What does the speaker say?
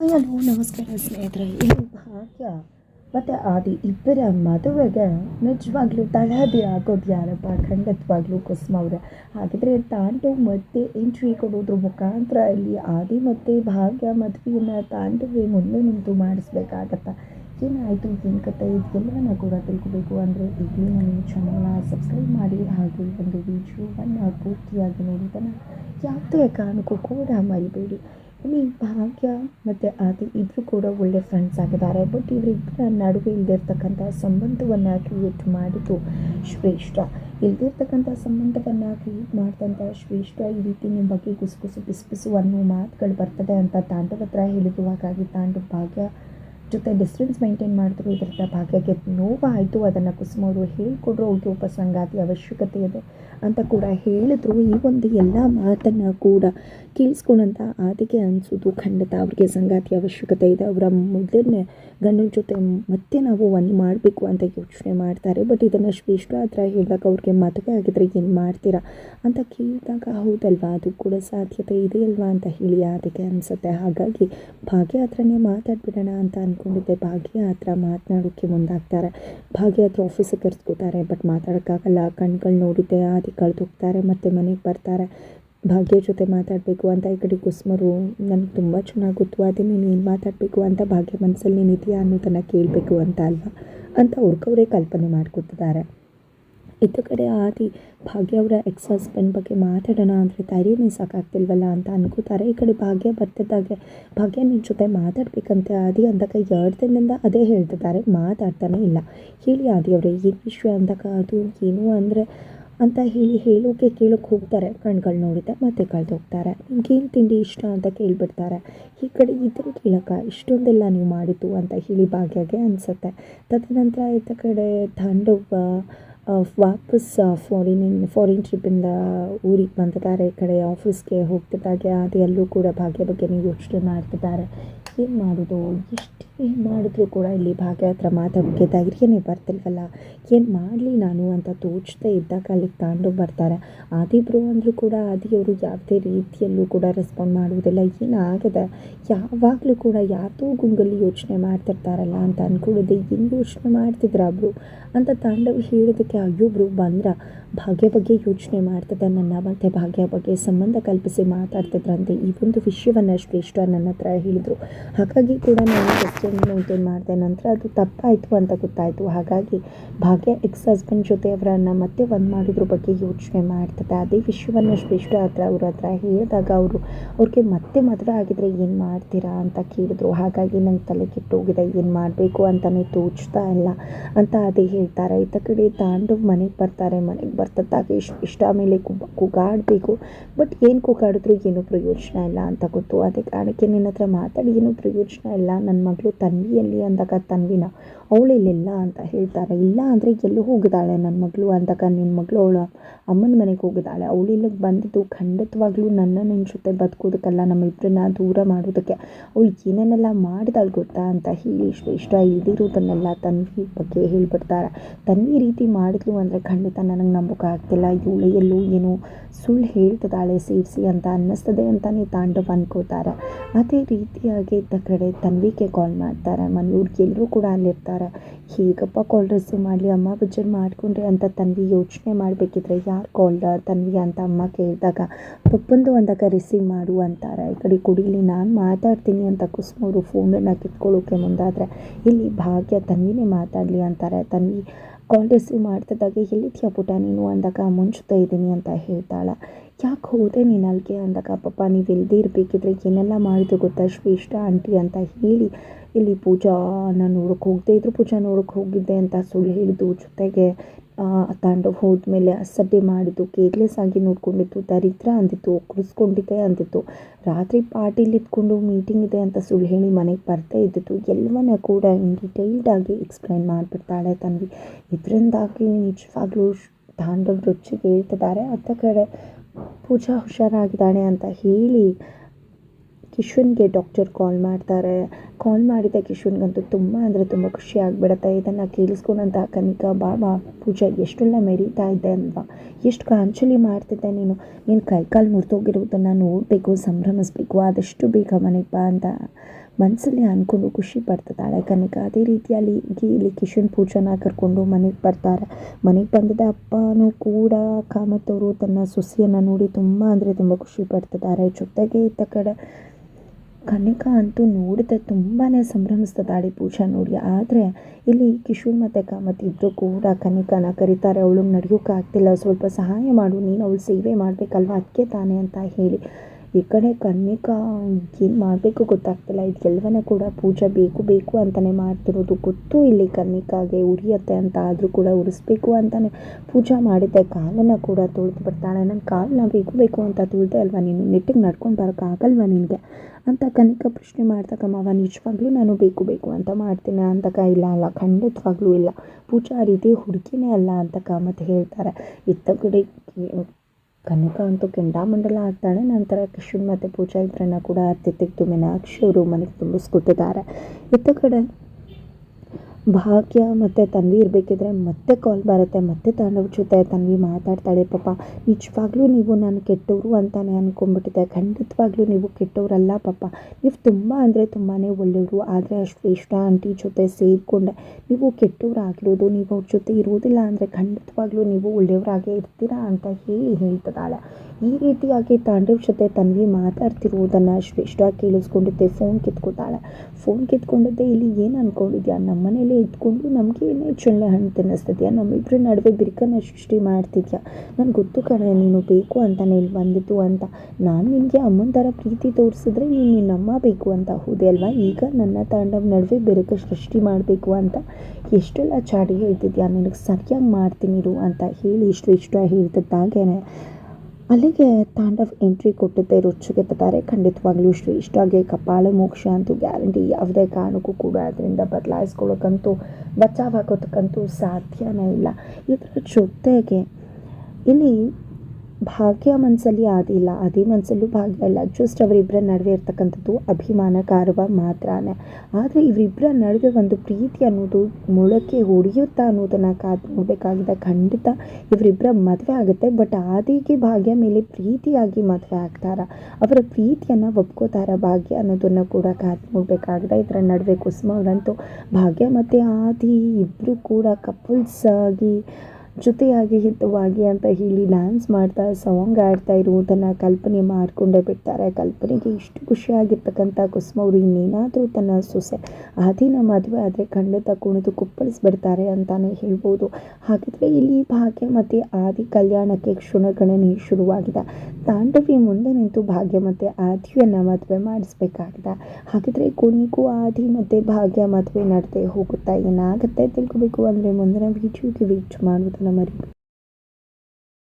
Hello, ನಮಸ್ಕಾರ ಸ್ನೇಹಿತರೆ, ಇಲ್ಲಿ ಭಾಗ್ಯ ಮತ್ತು ಆದಿ ಇಬ್ಬರ ಮದುವೆಗೆ ನಿಜವಾಗ್ಲೂ ತಳಹದಿ ಆಗೋದು ಯಾರಪ್ಪ ಖಂಡಿತವಾಗ್ಲೂ ಕುಸುಮ ಅವರೇ. ಹಾಗಿದ್ರೆ ತಾಂಡು ಮತ್ತೆ ಎಂಟ್ರಿ ಕೊಡೋದ್ರ ಮುಖಾಂತರ ಇಲ್ಲಿ ಆದಿ ಮತ್ತು ಭಾಗ್ಯ ಮದುವೆಯನ್ನು ತಾಂಡವೇ ಮುಂದೆ ನಿಂತು ಮಾಡಿಸ್ಬೇಕಾಗತ್ತಾ? ಏನಾಯಿತು ಏನು ಕತೆ ಇದೆಲ್ಲವನ್ನ ಕೂಡ ತಿಳ್ಕೊಬೇಕು ಅಂದರೆ ಈಗಲೇ ನನ್ನ ಚಾನಲ್ನ ಸಬ್ಸ್ಕ್ರೈಬ್ ಮಾಡಿ ಹಾಗೆ ಒಂದು ವಿಡಿಯೋವನ್ನು ಪೂರ್ತಿಯಾಗಿ ನೋಡೋದನ್ನು ಯಾವುದೇ ಕಾರಣಕ್ಕೂ ಕೂಡ ಮರಿಬೇಡಿ. ಇಲ್ಲಿ ಭಾಗ್ಯ ಮತ್ತು ಆದಿ ಇಬ್ಬರು ಕೂಡ ಒಳ್ಳೆ ಫ್ರೆಂಡ್ಸ್ ಆಗಿದ್ದಾರೆ. ಬಟ್ ಇವರಿಬ್ಬರ ನಡುವೆ ಇಲ್ಲಿರ್ತಕ್ಕಂಥ ಸಂಬಂಧವನ್ನು ಕ್ರಿಯೇಟ್ ಮಾಡಿದ್ದು ಶ್ರೇಷ್ಠ. ಇಲ್ದಿರ್ತಕ್ಕಂಥ ಸಂಬಂಧವನ್ನು ಕ್ರಿಯೇಟ್ ಮಾಡಿದಂಥ ಶ್ರೇಷ್ಠ ಈ ರೀತಿ ನಿಮ್ಮ ಬಗ್ಗೆ ಗುಸುಗುಸು ಬಿಸು ಅನ್ನೋ ಮಾತುಗಳು ಬರ್ತದೆ ಅಂತ ತಾಂಡವ ಹತ್ರ ಹೇಳಿರುವಾಗಾಗಿ ತಾಂಡವ ಭಾಗ್ಯ ಜೊತೆ ಡಿಸ್ಟೆನ್ಸ್ ಮೇಂಟೈನ್ ಮಾಡಿದ್ರು ಇದರಿಂದ ಭಾಗ್ಯಕ್ಕೆ ನೋವಾಯಿತು ಅದನ್ನು ಕುಸುಮ ಅವರು ಹೇಳಿಕೊಡ್ರು ಅವ್ರಿಗೆ ಒಬ್ಬ ಸಂಗಾತಿ ಅವಶ್ಯಕತೆ ಇದೆ ಅಂತ ಕೂಡ ಹೇಳಿದ್ರು. ಈ ಒಂದು ಎಲ್ಲ ಮಾತನ್ನು ಕೂಡ ಕೇಳಿಸ್ಕೊಂಡಂಥ ಆದಿಗೆ ಅನಿಸೋದು ಖಂಡಿತ ಅವ್ರಿಗೆ ಸಂಗಾತಿ ಅವಶ್ಯಕತೆ ಇದೆ. ಅವರ ಮೊದಲನೇ ಗಂಡನ ಜೊತೆ ಮತ್ತೆ ನಾವು ಒಂದು ಮಾಡಬೇಕು ಅಂತ ಯೋಚನೆ ಮಾಡ್ತಾರೆ. ಬಟ್ ಇದನ್ನು ಶ್ರೇಷ್ಠ ಹತ್ರ ಹೇಳಿದಾಗ ಅವ್ರಿಗೆ ಮದುವೆ ಆಗಿದ್ರೆ ಏನು ಮಾಡ್ತೀರಾ ಅಂತ ಕೇಳಿದಾಗ, ಹೌದಲ್ವಾ, ಅದು ಕೂಡ ಸಾಧ್ಯತೆ ಇದೆ ಅಲ್ವಾ ಅಂತ ಹೇಳಿ ಆದಿಗೆ ಅನಿಸುತ್ತೆ. ಹಾಗಾಗಿ ಭಾಗ್ಯ ಹತ್ರನೇ ಮಾತಾಡ್ಬಿಡೋಣ ಅಂತ ಅಂದ್ಕೊಂಡಿದ್ದೆ ಭಾಗ್ಯ ಹತ್ರ ಮಾತನಾಡೋಕ್ಕೆ ಮುಂದಾಗ್ತಾರೆ. ಭಾಗ್ಯ ಹತ್ರ ಆಫೀಸಿಗೆ ಕರೆಸ್ಕೋತಾರೆ ಬಟ್ ಮಾತಾಡೋಕ್ಕಾಗಲ್ಲ. ಕಣ್ಗಳು ನೋಡಿದ್ದೆ, ಆದಿ ಕಳೆದೋಗ್ತಾರೆ ಮತ್ತು ಮನೆಗೆ ಬರ್ತಾರೆ. ಭಾಗ್ಯ ಜೊತೆ ಮಾತಾಡಬೇಕು ಅಂತ ಈ ಕಡೆ ಕುಸ್ಮರು, ನನಗೆ ತುಂಬ ಚೆನ್ನಾಗಿ ಗೊತ್ತು. ಅದೇ ನೀನು ಏನು ಮಾತಾಡಬೇಕು ಅಂತ ಭಾಗ್ಯ ಮನಸ್ಸಲ್ಲಿ ನೀನಿದೆಯಾ ಅನ್ನೋದನ್ನು ಕೇಳಬೇಕು ಅಂತ ಅಲ್ವಾ? ಅಂತ ಅವ್ರಿಗವರೇ ಕಲ್ಪನೆ ಮಾಡ್ಕೊತಿದ್ದಾರೆ. ಇತ್ತ ಕಡೆ ಆದಿ ಭಾಗ್ಯ ಅವರ ಎಕ್ಸ್ ಹಸ್ಬೆಂಡ್ ಬಗ್ಗೆ ಮಾತಾಡೋಣ ಅಂದರೆ ಧೈರ್ಯನೇ ಸಾಕಾಗ್ತಿಲ್ವಲ್ಲ ಅಂತ ಅನ್ಕೋತಾರೆ. ಈ ಕಡೆ ಭಾಗ್ಯ ಬರ್ತಿದ್ದಾಗೆ ಭಾಗ್ಯ ನಿನ್ನ ಜೊತೆ ಮಾತಾಡ್ಬೇಕಂತೆ ಆದಿ ಅಂದಾಗ ಎರಡು ದಿನದಿಂದ ಅದೇ ಹೇಳ್ತಿದ್ದಾರೆ. ಮಾತಾಡ್ತಾನೆ ಇಲ್ಲ. ಹೇಳಿ ಆದಿ ಅವರೇ, ಏನು ವಿಷಯ ಅಂದಾಗ ಅದು? ಏನು ಅಂದರೆ ಅಂತ ಹೇಳಿ ಹೇಳೋಕೆ ಕೇಳೋಕೆ ಹೋಗ್ತಾರೆ. ಕಣ್ಗಳು ನೋಡಿದೆ ಮತ್ತೆ ಕಳೆದು ಹೋಗ್ತಾರೆ. ನಿಮ್ಗೇನು ತಿಂಡಿ ಇಷ್ಟ ಅಂತ ಕೇಳಿಬಿಡ್ತಾರೆ. ಈ ಕಡೆ ಇದನ್ನು ಕೇಳಕ್ಕ, ಇಷ್ಟೊಂದೆಲ್ಲ ನೀವು ಮಾಡಿದ್ದು ಅಂತ ಹೇಳಿ ಭಾಗ್ಯಗೆ ಅನಿಸುತ್ತೆ. ತದನಂತರ ಇದ್ದ ಕಡೆ ತಾಂಡವ ವಾಪಸ್ ಫಾರಿನ್ ಫಾರಿನ್ ಟ್ರಿಪ್ಪಿಂದ ಊರಿಗೆ ಬಂದಿದ್ದಾರೆ. ಈ ಕಡೆ ಆಫೀಸ್ಗೆ ಹೋಗ್ತಿದ್ದಾಗೆ, ಅದು ಎಲ್ಲೂ ಕೂಡ ಭಾಗ್ಯ ಬಗ್ಗೆ ಯೋಚನೆ ಮಾಡ್ತಿದ್ದಾರೆ. ಏನು ಮಾಡೋದು? ಎಷ್ಟು ಏನು ಮಾಡಿದ್ರು ಕೂಡ ಇಲ್ಲಿ ಭಾಗ್ಯ ಹತ್ರ ಮಾತಾಡೋಕ್ಕೆ ಏನೇ ಬರ್ತಿಲ್ವಲ್ಲ? ಏನು ಮಾಡಲಿ ನಾನು ಅಂತ ತೋಚ್ತಾ ಇದ್ದಾಗ ಅಲ್ಲಿಗೆ ತಾಂಡು ಬರ್ತಾರೆ. ಆದಿಬ್ರು ಅಂದರೂ ಕೂಡ ಆದಿಯವರು ಯಾವುದೇ ರೀತಿಯಲ್ಲೂ ಕೂಡ ರೆಸ್ಪಾಂಡ್ ಮಾಡುವುದಿಲ್ಲ. ಏನಾಗಿದೆ ಯಾವಾಗಲೂ ಕೂಡ ಯಾರ್ದೋ ಗುಂಗಲ್ಲಿ ಯೋಚನೆ ಮಾಡ್ತಿರ್ತಾರಲ್ಲ ಅಂತ ಅಂದ್ಕೊಳ್ಳೋದೆ ಏನು ಯೋಚನೆ ಮಾಡ್ತಿದ್ರ ಅಬ್ರು ಅಂತ ತಾಂಡವ್ ಹೇಳೋದಕ್ಕೆ ಅಯ್ಯೊಬ್ರು ಬಂದ್ರ. ಭಾಗ್ಯ ಬಗ್ಗೆ ಯೋಚನೆ ಮಾಡ್ತಿದ್ದ ನನ್ನ ಮತ್ತು ಭಾಗ್ಯ ಬಗ್ಗೆ ಸಂಬಂಧ ಕಲ್ಪಿಸಿ ಮಾತಾಡ್ತಿದ್ರಂತೆ. ಈ ಒಂದು ವಿಷಯವನ್ನು ಶ್ರೇಷ್ಠ ನನ್ನ ಹತ್ರ ಹೇಳಿದರು. ಹಾಗಾಗಿ ಕೂಡ ನಾನು ಡಿಸ್ಟೆನ್ಸ್ ಮೇಂಟೈನ್ ಮಾಡಿದೆ ನಂತರ ಅದು ತಪ್ಪಾಯಿತು ಅಂತ ಗೊತ್ತಾಯಿತು. ಹಾಗಾಗಿ ಭಾಗ್ಯ ಎಕ್ಸ್ ಹಸ್ಬೆಂಡ್ ಜೊತೆ ಅವರನ್ನು ಮತ್ತೆ ಒಂದು ಮಾಡಿದ್ರ ಬಗ್ಗೆ ಯೋಚನೆ ಮಾಡ್ತಿದ್ದೆ ಅದೇ ವಿಷಯವನ್ನು ಶ್ರೇಷ್ಠ ಹತ್ರ, ಅವ್ರ ಹತ್ರ ಹೇಳಿದಾಗ ಅವರು ಅವ್ರಿಗೆ ಮತ್ತೆ ಮದುವೆ ಆಗಿದ್ರೆ ಏನು ಮಾಡ್ತೀರಾ ಅಂತ ಕೇಳಿದ್ರು. ಹಾಗಾಗಿ ನಂಗೆ ತಲೆ ಕೆಟ್ಟೋಗಿದೆ, ಏನು ಮಾಡಬೇಕು ಅಂತಲೇ ತೋಚ್ತಾ ಇಲ್ಲ ಅಂತ ಅದೇ ಹೇಳ್ತಾರೆ. ಇತ್ತ ಕಡೆ ತಾಂಡು ಮನೆಗೆ ಬರ್ತಾರೆ. ಮನೆಗೆ ಬರ್ತದಾಗ ಇಷ್ಟು ಇಷ್ಟ ಮೇಲೆ ಕೂಗಾಡಬೇಕು. ಬಟ್ ಏನು ಕೂಗಾಡಿದ್ರು ಏನೂ ಪ್ರಯೋಜನ ಇಲ್ಲ ಅಂತ ಗೊತ್ತು. ಅದೇ ಕಾರಣಕ್ಕೆ ನಿನ್ನ ಹತ್ರ ಮಾತಾಡಿ ಏನೂ ಪ್ರಯೋಜನ ಇಲ್ಲ. ನನ್ನ ಮಗಳು ತನ್ವಿಯಲ್ಲಿ ಅಂದಾಗ ತನ್ವಿನ ಅವಳಿಲ್ಲ ಅಂತ ಹೇಳ್ತಾರೆ. ಇಲ್ಲ ಅಂದರೆ ಎಲ್ಲೂ ಹೋಗಿದ್ದಾಳೆ ನನ್ನ ಮಗಳು ಅಂದಾಗ ನಿನ್ನ ಮಗಳು ಅವಳು ಅಮ್ಮನ ಮನೆಗೆ ಹೋಗಿದ್ದಾಳೆ. ಅವಳು ಇಲ್ಲಿಗೆ ಬಂದಿದ್ದು ಖಂಡಿತವಾಗ್ಲೂ ನನ್ನ ನಿನ್ನ ಜೊತೆ ಬದುಕೋದಕ್ಕಲ್ಲ ನಮ್ಮಿಬ್ಬರನ್ನ ದೂರ ಮಾಡೋದಕ್ಕೆ. ಅವಳು ಏನೇನೆಲ್ಲ ಮಾಡಿದಾಳು ಗೊತ್ತಾ ಅಂತ ಹೇಳಿ ಇಷ್ಟ ಇಷ್ಟ ಇಲ್ದಿರೋದನ್ನೆಲ್ಲ ತನ್ವಿ ಬಗ್ಗೆ ಹೇಳ್ಬಿಡ್ತಾರೆ. ತನ್ವಿ ರೀತಿ ಮಾಡಿದ್ಲು ಅಂದರೆ ಖಂಡಿತ ನನಗೆ ನಂಬೋಕ್ಕಾಗ್ತಿಲ್ಲ ಇವಳು ಎಲ್ಲೂ ಏನು ಸುಳ್ಳು ಹೇಳ್ತಿದ್ದಾಳೆ, ಸೇರಿಸಿ ಅಂತ ಅನ್ನಿಸ್ತದೆ ಅಂತಲೇ ತಾಂಡವ್ ಅಂದ್ಕೋತಾರೆ ಅದೇ ರೀತಿಯಾಗಿ ಇದ್ದ ಕಡೆ ತನ್ವಿಗೆ ಕಾಲ್ ಮಾಡ್ತಾರೆ. ಮನೆಯವ್ರಿಗೆ ಎಲ್ಲರೂ ಕೂಡ ಅಲ್ಲಿರ್ತಾರೆ. ಹೇಗಪ್ಪ ಕಾಲ್ ರಿಸೀವ್ ಮಾಡಲಿ? ಅಮ್ಮ ಬಜ್ಜರ್ ಮಾಡಿಕೊಂಡ್ರೆ ಅಂತ ತನ್ವಿ ಯೋಚನೆ ಮಾಡಬೇಕಿದ್ರೆ ಯಾರು ಕಾಲ್ ತನ್ವಿ ಅಂತ ಅಮ್ಮ ಕೇಳಿದಾಗ, ಪಪ್ಪಂದು ಅಂದಾಗ ರಿಸೀವ್ ಮಾಡು ಅಂತಾರೆ. ಈ ಕಡೆ ಕುಡಿಲಿ ನಾನು ಮಾತಾಡ್ತೀನಿ ಅಂತ ಕುಸುಮವರು ಫೋನನ್ನು ಕಿತ್ಕೊಳ್ಳೋಕೆ ಮುಂದಾದರೆ, ಇಲ್ಲಿ ಭಾಗ್ಯ ತನ್ವಿನೇ ಮಾತಾಡಲಿ ಅಂತಾರೆ. ತನ್ವಿ ಕಾಲ್ ರಿಸೀವ್ ಮಾಡ್ತಿದ್ದಾಗ ಎಲ್ಲಿದ್ಯಾ ಪುಟ, ನೀನು ಅಂದಾಗ ಮುಂಚುತ್ತಾ ಇದ್ದೀನಿ ಅಂತ ಹೇಳ್ತಾಳೆ. ಯಾಕೆ ಹೋದೆ ನೀನು ಅಲ್ಲಿಗೆ? ಅಂದಾಗ ಪಾಪ ನೀವು ಇಲ್ಲದೇ ಇರಬೇಕಿದ್ರೆ ಏನೆಲ್ಲ ಮಾಡಿದ್ರು ಗೊತ್ತಾ? ಶ್ರೇಷ್ಠ ಆಂಟಿ ಅಂತ ಹೇಳಿ, ಇಲ್ಲಿ ಪೂಜಾನ ನೋಡೋಕೆ ಹೋಗದೆ ಇದ್ರು. ಪೂಜಾ ನೋಡೋಕೆ ಹೋಗಿದ್ದೆ ಅಂತ ಸುಳ್ಳು ಹೇಳಿದ್ದು ಜೊತೆಗೆ ತಾಂಡವ್ ಹೋದ್ಮೇಲೆ ಅಸಡ್ಡೆ ಮಾಡಿದ್ದು, ಕೇರ್ಲೆಸ್ ಆಗಿ ನೋಡ್ಕೊಂಡಿತ್ತು ದರಿದ್ರ ಅಂದಿತ್ತು ಕುಡಿಸ್ಕೊಂಡಿದ್ದೆ ಅಂದಿತ್ತು. ರಾತ್ರಿ ಪಾರ್ಟಿಲಿ ಇದ್ಕೊಂಡು ಮೀಟಿಂಗ್ ಇದೆ ಅಂತ ಸುಳ್ಳು ಹೇಳಿ ಮನೆಗೆ ಬರ್ತಾ ಇದ್ದಿತ್ತು ಎಲ್ಲವನ್ನ ಕೂಡ ಇನ್ ಡಿಟೈಲ್ಡಾಗಿ ಎಕ್ಸ್ಪ್ಲೈನ್ ಮಾಡಿಬಿಡ್ತಾಳೆ ತನ್ವಿ. ಇದರಿಂದಾಗಿ ನಿಜವಾಗ್ಲೂ ತಾಂಡವ್ ರುಚಿಗೆ ಹೇಳ್ತಿದ್ದಾರೆ ಅತ್ತ ಕಡೆ ಪೂಜಾ ಹುಷಾರಾಗಿದ್ದಾಳೆ ಅಂತ ಹೇಳಿ ಕಿಶನ್ಗೆ ಡಾಕ್ಟರ್ ಕಾಲ್ ಮಾಡ್ತಾರೆ. ಕಾಲ್ ಮಾಡಿದ ಕಿಶನ್ಗಂತೂ ತುಂಬ ಅಂದರೆ ತುಂಬ ಖುಷಿ ಆಗಿಬಿಡುತ್ತೆ. ಇದನ್ನು ಕೇಳಿಸ್ಕೊಂಡಂತ ಕನಿಕಾ, ಬಾಬಾ, ಪೂಜಾ, ಎಷ್ಟೆಲ್ಲ ಮೆರೀತಾ ಇದ್ದೆ ಅಲ್ವಾ ಎಷ್ಟು ಕಾಂಚಲಿ ಮಾಡ್ತಿದ್ದೆ ನೀನು. ನೀನು ಕೈಕಾಲು ಮುರಿದೋಗಿರೋದನ್ನು ನೋಡಬೇಕು, ಸಂಭ್ರಮಿಸ್ಬೇಕು, ಆದಷ್ಟು ಬೇಗ ಮನೆಗೆ ಬಾ ಅಂತ ಮನಸ್ಸಲ್ಲಿ ಅಂದ್ಕೊಂಡು ಖುಷಿ ಪಡ್ತಿದ್ದಾಳೆ ಕನಕ. ಅದೇ ರೀತಿಯಲ್ಲಿ ಇಲ್ಲಿ ಕಿಶನ್, ಪೂಜನ ಕರ್ಕೊಂಡು ಮನೆಗೆ ಬರ್ತಾರೆ. ಮನೆಗೆ ಬಂದಿದ್ದ ಅಪ್ಪನೂ ಕೂಡ ಕಾಮತ್ ಅವರು ತನ್ನ ಸೊಸೆಯನ್ನು ನೋಡಿ ತುಂಬ ಅಂದರೆ ತುಂಬ ಖುಷಿ ಪಡ್ತಿದ್ದಾರೆ. ಜೊತೆಗೆ ಇತ್ತ ಕಡೆ ಕನಿಕಾ ಅಂತೂ ನೋಡಿದೆ ತುಂಬಾ ಸಂಭ್ರಮಿಸ್ತದಾಳಿ ಪೂಜಾ ನೋಡಿ. ಆದರೆ ಇಲ್ಲಿ ಕಿಶೋರ್ ಮತ್ತು ಕಾಮತ್ ಇಬ್ಬರು ಕೂಡ ಕನಿಕಾನ ಕರೀತಾರೆ. ಅವಳು ನಡೆಯೋಕ್ಕಾಗ್ತಿಲ್ಲ ಸ್ವಲ್ಪ ಸಹಾಯ ಮಾಡು. ನೀನು ಅವಳು ಸೇವೆ ಮಾಡಬೇಕಲ್ವ? ಅದಕ್ಕೆ ತಾನೇ ಅಂತ ಹೇಳಿ. ಈ ಕಡೆ ಕನ್ನಿಕಾ, ಏನು ಮಾಡಬೇಕು ಗೊತ್ತಾಗ್ತಿಲ್ಲ. ಇದು ಕೂಡ ಪೂಜೆ ಬೇಕು ಬೇಕು ಅಂತಲೇ ಮಾಡ್ತಿರೋದು. ಗೊತ್ತು ಇಲ್ಲಿ ಕನ್ನಿಕಾಗೆ ಉರಿಯತ್ತೆ ಅಂತ, ಆದರೂ ಕೂಡ ಉರಿಸ್ಬೇಕು ಅಂತಲೇ ಪೂಜೆ ಮಾಡಿದ್ದೆ. ಕಾಲನ್ನು ಕೂಡ ತೊಳೆದು ಬರ್ತಾಳೆ ನನ್ನ ಕಾಲನ್ನ ಬೇಕು ಬೇಕು ಅಂತ ತುಳಿದೆ ಅಲ್ವಾ? ನೀನು ನೆಟ್ಟಿಗೆ ನಡ್ಕೊಂಡು ಬರೋಕ್ಕಾಗಲ್ವಾ ನಿನಗೆ? ಅಂತ ಕನಿಕ ಪ್ರಶ್ನೆ ಮಾಡ್ದಾಗ, ಮಾವ, ನಿಜವಾಗ್ಲೂ ನಾನು ಬೇಕು ಬೇಕು ಅಂತ ಮಾಡ್ತೀನಿ ಅಂತಕ ಇಲ್ಲ ಅಲ್ಲ ಖಂಡಿತವಾಗ್ಲೂ ಇಲ್ಲ. ಪೂಜಾ ರೀತಿ ಹುಡುಗಿನೇ ಅಲ್ಲ ಅಂತಕ ಮತ್ತೆ ಹೇಳ್ತಾರೆ, ಇತ್ತ ಕಡೆ ಕನಕ ಅಂತೂ ಕೆಂಡಾಮಂಡಲ ಆಗ್ತಾಳೆ ನಂತರ ಕೃಷ್ಣ ಮತ್ತು ಪೂಜಾ ಇಬ್ಬರನ್ನ ಕೂಡ ಅತ್ತಿತ್ತಿಗೆ ತುಂಬಿನ ಅಕ್ಷಿ ಅವರು ಮನೆಗೆ ತುಂಬಿಸ್ಕೊಟ್ಟಿದ್ದಾರೆ ಇತ್ತ ಕಡೆ ಭಾಗ್ಯ ಮತ್ತು ತನ್ವಿ ಇರಬೇಕಿದ್ರೆ ಮತ್ತೆ ಕಾಲ್ ಬರುತ್ತೆ, ಮತ್ತೆ ತಾಂಡವ್ ಜೊತೆ ತನ್ವಿ ಮಾತಾಡ್ತಾಳೆ. ಪಾಪ ನಿಜವಾಗ್ಲೂ ನೀವು ನಾನು ಕೆಟ್ಟವರು ಅಂತಾನೆ ಅಂದ್ಕೊಂಡ್ಬಿಟ್ಟಿದ್ದೆ ಖಂಡಿತವಾಗ್ಲೂ ನೀವು ಕೆಟ್ಟವರಲ್ಲ ಪಾಪ. ನೀವು ತುಂಬ ಅಂದರೆ ತುಂಬಾ ಒಳ್ಳೆಯವರು. ಆದರೆ ಇಷ್ಟ ಆಂಟಿ ಜೊತೆ ಸೇರಿಕೊಂಡೆ. ನೀವು ಕೆಟ್ಟವರಾಗಿರೋದು, ನೀವು ಅವ್ರ ಜೊತೆ ಇರೋದಿಲ್ಲ ಅಂದರೆ ಖಂಡಿತವಾಗ್ಲೂ ನೀವು ಒಳ್ಳೆಯವರಾಗೇ ಇರ್ತೀರಾ ಅಂತ ಹೇಳಿ ಹೇಳ್ತಿದ್ದಾಳೆ. ಈ ರೀತಿಯಾಗಿ ತಾಂಡವ್ ಜೊತೆ ತನ್ವಿ ಮಾತಾಡ್ತಿರುವುದನ್ನು ಶ್ರೇಷ್ಠ ಕೇಳಿಸ್ಕೊಂಡಿದ್ದೆ. ಫೋನ್ ಕಿತ್ಕೊತಾಳೆ. ಫೋನ್ ಕಿತ್ಕೊಂಡಿದ್ದೆ. ಇಲ್ಲಿ ಏನು ಅಂದ್ಕೊಂಡಿದ್ಯಾ ನಮ್ಮ ಮನೇಲಿ ಇದ್ಕೊಂಡು ನಮಗೆ ಚೊಳ್ಳೆ ಹಣ್ಣು ತಿನ್ನಿಸ್ತಿದ್ಯಾ? ನಮ್ಮಿಬ್ಬರ ನಡುವೆ ಬಿರ್ಕನ ಸೃಷ್ಟಿ ಮಾಡ್ತಿದ್ಯಾ? ನನಗೆ ಗೊತ್ತು ಕಣೆ, ನೀನು ಬೇಕು ಅಂತ ಇಲ್ಲಿ ಬಂದಿದ್ದು ಅಂತ. ನಾನು ನಿನಗೆ ಅಮ್ಮನ ಥರ ಪ್ರೀತಿ ತೋರಿಸಿದ್ರೆ ನೀನು ನಿನ್ನಮ್ಮ ಬೇಕು ಅಂತ ಹೋದೆ ಅಲ್ವಾ? ಈಗ ನನ್ನ ತಾಂಡವ ನಡುವೆ ಬೆರಕ ಸೃಷ್ಟಿ ಮಾಡಬೇಕು ಅಂತ ಎಷ್ಟೆಲ್ಲ ಚಾಡಿ ಹೇಳ್ತಿದ್ಯಾ? ನಿನಗೆ ಸರಿಯಾಗಿ ಮಾಡ್ತೀನಿ ಇರು ಅಂತ ಹೇಳಿ ಇಷ್ಟು ಇಷ್ಟ ಹೇಳ್ತಿದ್ದಾಗೇನೆ. ಅಲ್ಲಿಗೆ ತಾಂಡವ್ ಎಂಟ್ರಿ ಕೊಟ್ಟಿದ್ದೆ ರುಚಿಗೆ ರುಚಿಗೆತ್ತಾರೆ ಖಂಡಿತವಾಗ್ಲೂ ಶ್ರೇಷ್ಠಾಗೆ ಕಪಾಳ, ಮೋಕ್ಷ ಅಂತೂ ಗ್ಯಾರಂಟಿ ಯಾವುದೇ ಕಾರಣಕ್ಕೂ ಕೂಡ ಅದರಿಂದ ಬದಲಾಯಿಸ್ಕೊಳ್ಳೋಕ್ಕಂತೂ ಬಚಾವ್ ಆಗೋದಕ್ಕಂತೂ ಸಾಧ್ಯನೇ ಇಲ್ಲ. ಇದರ ಜೊತೆಗೆ ಇಲ್ಲಿ ಭಾಗ್ಯ ಮನಸ್ಸಲ್ಲಿ ಆದಿಲ್ಲ. ಅದೇ ಮನಸ್ಸಲ್ಲೂ ಭಾಗ್ಯ ಇಲ್ಲ. ಜಸ್ಟ್ ಅವರಿಬ್ಬರ ನಡುವೆ ಇರ್ತಕ್ಕಂಥದ್ದು ಅಭಿಮಾನಕಾರವ ಮಾತ್ರನೇ. ಆದರೆ ಇವರಿಬ್ಬರ ನಡುವೆ ಒಂದು ಪ್ರೀತಿ ಅನ್ನೋದು ಮೊಳಕೆ ಹೊಡೆಯುತ್ತಾ ಅನ್ನೋದನ್ನು ಕಾದು ನೋಡಬೇಕಾಗಿದೆ. ಖಂಡಿತ ಇವರಿಬ್ಬರ ಮದುವೆ ಆಗುತ್ತೆ. ಬಟ್ ಆದಿಗೆ ಭಾಗ್ಯ ಮೇಲೆ ಪ್ರೀತಿಯಾಗಿ ಮದುವೆ ಆಗ್ತಾರ? ಅವರ ಪ್ರೀತಿಯನ್ನು ಒಪ್ಕೋತಾರ ಭಾಗ್ಯ ಅನ್ನೋದನ್ನು ಕೂಡ ಕಾದು ನೋಡಬೇಕಾಗಿದೆ. ಇದರ ನಡುವೆ ಕುಸುಮ ಅವರಂತೂ ಭಾಗ್ಯ ಮತ್ತು ಆದಿ ಇಬ್ಬರು ಕೂಡ ಕಪಲ್ಸ್ ಆಗಿ ಜೊತೆಯಾಗಿ ಹಿತವಾಗಿ ಅಂತ ಹೇಳಿ ಡ್ಯಾನ್ಸ್ ಮಾಡ್ತಾ ಸಾಂಗ್ ಆಡ್ತಾ ಇರುವುದನ್ನು ಕಲ್ಪನೆ ಮಾಡಿಕೊಂಡೇ ಬಿಡ್ತಾರೆ. ಕಲ್ಪನೆಗೆ ಇಷ್ಟು ಖುಷಿಯಾಗಿರ್ತಕ್ಕಂಥ ಕುಸುಮ ಅವರು ಇನ್ನೇನಾದರೂ ತನ್ನ ಸೊಸೆ ಆದಿನ ಮದುವೆ ಆದರೆ ಖಂಡಿತ ಕುಣಿದು ಕುಪ್ಪಳಿಸ್ಬಿಡ್ತಾರೆ ಅಂತಲೇ ಹೇಳ್ಬೋದು. ಹಾಗಿದ್ರೆ ಇಲ್ಲಿ ಭಾಗ್ಯ ಮತ್ತು ಆದಿ ಕಲ್ಯಾಣಕ್ಕೆ ಕ್ಷಣಗಣನೆ ಶುರುವಾಗಿದೆ. ತಾಂಡವಿ ಮುಂದೆ ನಿಂತು ಭಾಗ್ಯ ಮತ್ತು ಆದಿಯನ್ನು ಮದುವೆ ಮಾಡಿಸ್ಬೇಕಾಗಿದೆ. ಹಾಗಿದ್ರೆ ಕೊನೆಗೂ ಆದಿ ಮತ್ತು ಭಾಗ್ಯ ಮದುವೆ ನಡೆದೇ ಹೋಗುತ್ತಾ ಏನಾಗುತ್ತೆ ತಿಳ್ಕೊಬೇಕು ಅಂದರೆ ಮುಂದಿನ ವೀಡಿಯೋಗೆ ವೀಚ್ ಮಾಡುವುದನ್ನು ಮರಿಬೇಡಿ